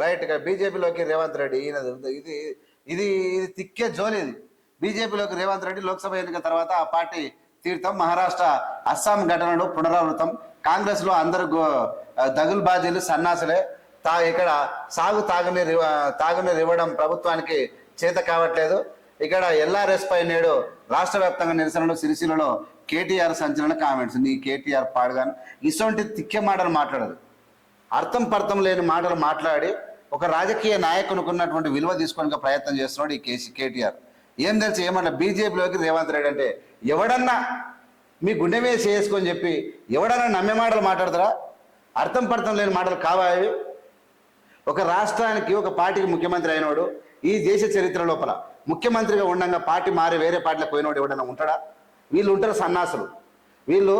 Right బీజేపీలోకి రేవంత్ రెడ్డి ఈయన ఇది ఇది ఇది తిక్కే జోలి ఇది. బీజేపీలోకి రేవంత్ రెడ్డి లోక్సభ ఎన్నిక తర్వాత ఆ పార్టీ తీర్థం మహారాష్ట్ర అస్సాం ఘటనలు పునరావృతం. కాంగ్రెస్లో అందరు దగులు బాజీలు సన్నాసులే. తా ఇక్కడ సాగు తాగునీరు తాగునీరు ఇవ్వడం ప్రభుత్వానికి చేత కావట్లేదు. ఇక్కడ ఎల్ఆర్ఎస్ పై నేడు రాష్ట్ర వ్యాప్తంగా నిరసనలు సిరిసిల్లలో కేటీఆర్ సంచలన కామెంట్స్. నీ కేటీఆర్ పాడుగాను. ఇటువంటి తిక్కే మాటలు మాట్లాడదు. అర్థం పర్థం లేని మాటలు మాట్లాడి ఒక రాజకీయ నాయకునికి ఉన్నటువంటి విలువ తీసుకోవడానికి ప్రయత్నం చేస్తున్నాడు ఈ కేసీ కేటీఆర్. ఏం తెలుసు ఏమన్నా బీజేపీలోకి రేవంత్ రెడ్డి అంటే ఎవడన్నా మీ గుండె మీద చేసుకొని చెప్పి ఎవడన్నా నమ్మే మాటలు మాట్లాడతారా? అర్థం పర్థం లేని మాటలు కావాలి ఒక రాష్ట్రానికి ఒక పార్టీకి ముఖ్యమంత్రి అయినోడు ఈ దేశ చరిత్ర లోపల ముఖ్యమంత్రిగా ఉండగా పార్టీ మారి వేరే పార్టీలకు పోయినోడు ఎవడన్నా ఉంటాడా? వీళ్ళు ఉంటారు సన్నాసులు. వీళ్ళు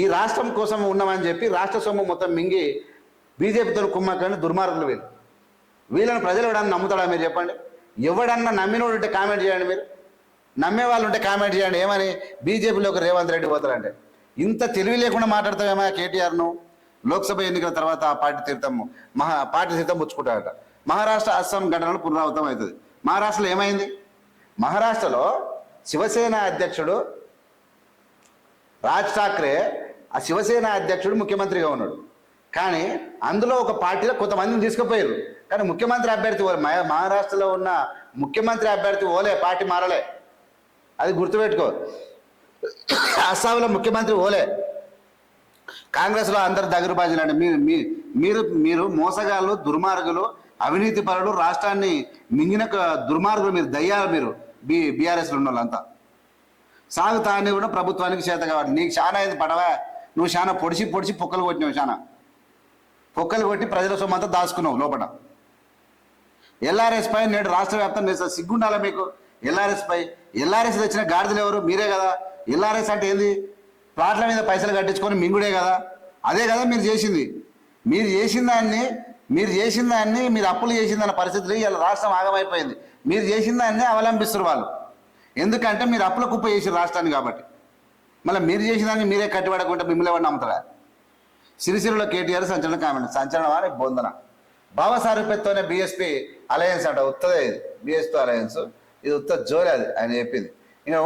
ఈ రాష్ట్రం కోసం ఉన్నామని చెప్పి రాష్ట్ర సొమ్ము మొత్తం మింగి బీజేపీతో కుమ్మక్కడిని దుర్మార్గులు వీళ్ళు. వీళ్ళని ప్రజలు ఎవడన్నా నమ్ముతాడా మీరు చెప్పండి? ఎవడన్నా నమ్మినోడు ఉంటే కామెంట్ చేయండి మీరు. నమ్మే వాళ్ళు ఉంటే కామెంట్ చేయండి. ఏమని? బీజేపీలోకి రేవంత్ రెడ్డి పోతారంటే ఇంత తెలివి లేకుండా మాట్లాడతావేమో కేటీఆర్ను? లోక్సభ ఎన్నికల తర్వాత ఆ పార్టీ తీర్థం మహా పార్టీ తీర్థం పుచ్చుకుంటాడట. మహారాష్ట్ర అస్సాం ఘటనలు పునరావృతం అవుతుంది. మహారాష్ట్రలో ఏమైంది? మహారాష్ట్రలో శివసేన అధ్యక్షుడు రాజ్ ఠాక్రే ఆ శివసేన అధ్యక్షుడు ముఖ్యమంత్రిగా ఉన్నాడు. కానీ అందులో ఒక పార్టీలో కొంతమందిని తీసుకుపోయారు. కానీ ముఖ్యమంత్రి అభ్యర్థి ఓలే మహారాష్ట్రలో ఉన్న ముఖ్యమంత్రి అభ్యర్థి ఓలే పార్టీ మారలే. అది గుర్తుపెట్టుకో. అస్సాంలో ముఖ్యమంత్రి ఓలే. కాంగ్రెస్లో అందరు దగ్గరబాజీలు అండి. మీరు మీ- మీరు మీరు మోసగాళ్ళు దుర్మార్గులు అవినీతి పరులు రాష్ట్రాన్ని మింగిన దుర్మార్గులు మీరు దయ్యాలు మీరు బి బీఆర్ఎస్లో ఉన్న వాళ్ళంతా సాగు తాని కూడా ప్రభుత్వానికి చేత కావాలి నీకు చాలా అయింది పడవా? నువ్వు చాలా పొడిచి పొడిచి పొక్కలు కొట్టినావు చాలా పొక్కలు కొట్టి ప్రజల సొమ్మంతా దాచుకున్నావు లోపల. ఎల్ఆర్ఎస్ పై నేడు రాష్ట్ర వ్యాప్తంగా నిరసన. సిగ్గుండాలా మీకు? ఎల్ఆర్ఎస్ పై? ఎల్ఆర్ఎస్ తెచ్చిన గాడిదలు ఎవరు? మీరే కదా. ఎల్ఆర్ఎస్ అంటే ఏంది? ప్లాట్ల మీద పైసలు కట్టించుకొని మింగుడే కదా. అదే కదా మీరు చేసింది. మీరు చేసిన దాన్ని మీరు చేసిన దాన్ని మీరు అప్పులు చేసిన దాని పరిస్థితులు ఇలా రాష్ట్రం ఆగమైపోయింది. మీరు చేసిన దాన్ని అవలంబిస్తారు వాళ్ళు. ఎందుకంటే మీరు అప్పుల కుప్ప చేసి రాష్ట్రాన్ని కాబట్టి. మళ్ళీ మీరు చేసిన దాన్ని మీరే కట్టిపడకుంటే మిమ్మల్ని ఎవరు నమ్ముతారా? సిరిసిరిలో కేటీఆర్ సంచలన కామెంట్ సంచలనమా అని బొందన. భావసారూప్యతతోనే బీఎస్పీ అలయన్స్ అంట ఉత్తదే ఇది. బీఎస్పీ అలయన్స్ ఇది ఉత్త జోరే అది ఆయన చెప్పింది. ఇంకా